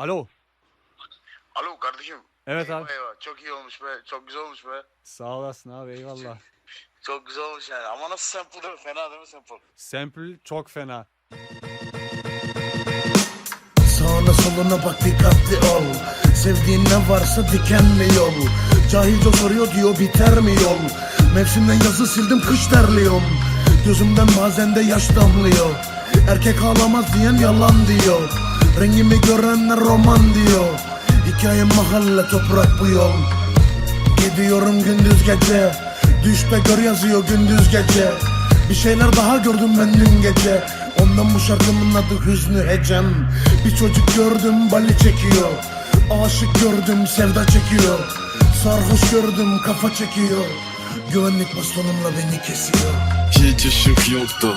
Alo. Alo kardeşim. Evet eyvah abi. eyvah. Çok iyi olmuş be. Çok güzel olmuş be. Sağ olasın abi eyvallah. Çok güzel olmuş yani. Ama nasıl sample? Fena değil mi sample? Sample çok fena. Sağına soluna bak dikkatli ol Sevdiğin ne varsa dikenli yol Cahilce soruyor diyor biter mi yol Mevsimden yazı sildim kış terliyorum Gözümden bazen de yaş damlıyor Erkek ağlamaz diyen yalan diyor Rengimi görenler roman diyor. Hikayem mahalle toprak bu yol. Gidiyorum gündüz gece. Düşte gör yazıyor gündüz gece. Bir şeyler daha gördüm ben dün gece. Ondan bu şarkımın adı Hüznü Hecem Bir çocuk gördüm bali çekiyor. Aşık gördüm sevda çekiyor. Sarhoş gördüm kafa çekiyor. Güvenlik bastonumla beni kesiyor. Hiç ışık yoktu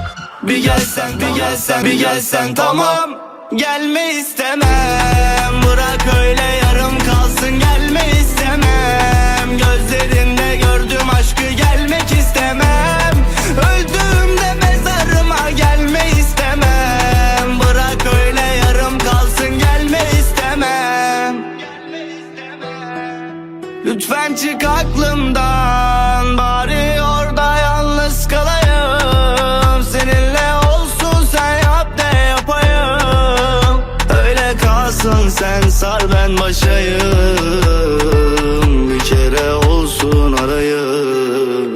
Bir gelsen bir gelsen bir gelsen tamam. Gelme istemem. Bırak öyle yarım kalsın gelme istemem. Gözlerinde gördüm aşkı gelmek istemem. Öldüğümde mezarıma gelme istemem. Bırak öyle yarım kalsın gelme istemem. Lütfen çık aklımdan Kalsın sen sar ben başayım. Bir kere olsun arayım.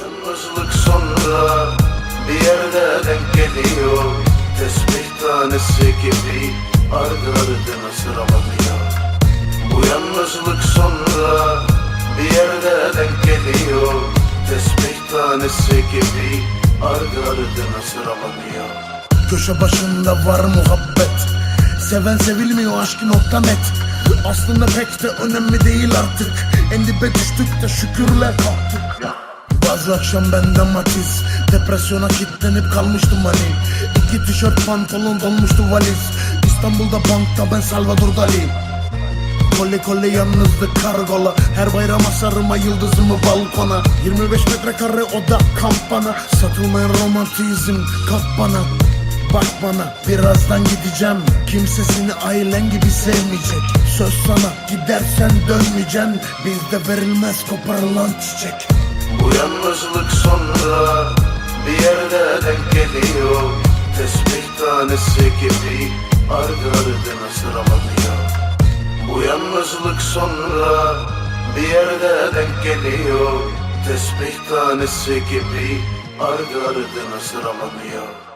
Yalnızlık sonra bir yerde denk geliyor. Tesbih tanesi gibi ardı ardına sıralanıyor Bu yalnızlık sonra bir yerde denk geliyor. Tesbih tanesi gibi ardı ardına sıralanıyor Köşe başında var muhabbet Seven sevilmiyor aşkı nokta net. Aslında pek de önemli değil artık. En dibe düştük de şükürle kalktık. Bazı akşam bende matiz. Depresyona kilitlenip kalmıştım hani İki tişört pantolon dolmuştu valiz. İstanbul'da bankta ben Salvador Dali. Kole kole yalnızlık kargola. Her bayram asarıma yıldızımı balkona. 25 metrekare oda kampana. Satılmayan romantizm kap bana Bak bana birazdan gideceğim. Kimse seni ailen gibi sevmeyecek. Söz sana gidersen dönmeyeceksin Bizde verilmez koparılan çiçek. Bu yalnızlık sonra bir yerde denk geliyor. Tesbih tanesi gibi ardı ardına sıralanıyor. Bu yalnızlık sonra bir yerde denk geliyor. Tesbih tanesi gibi ardı ardına sıralanıyor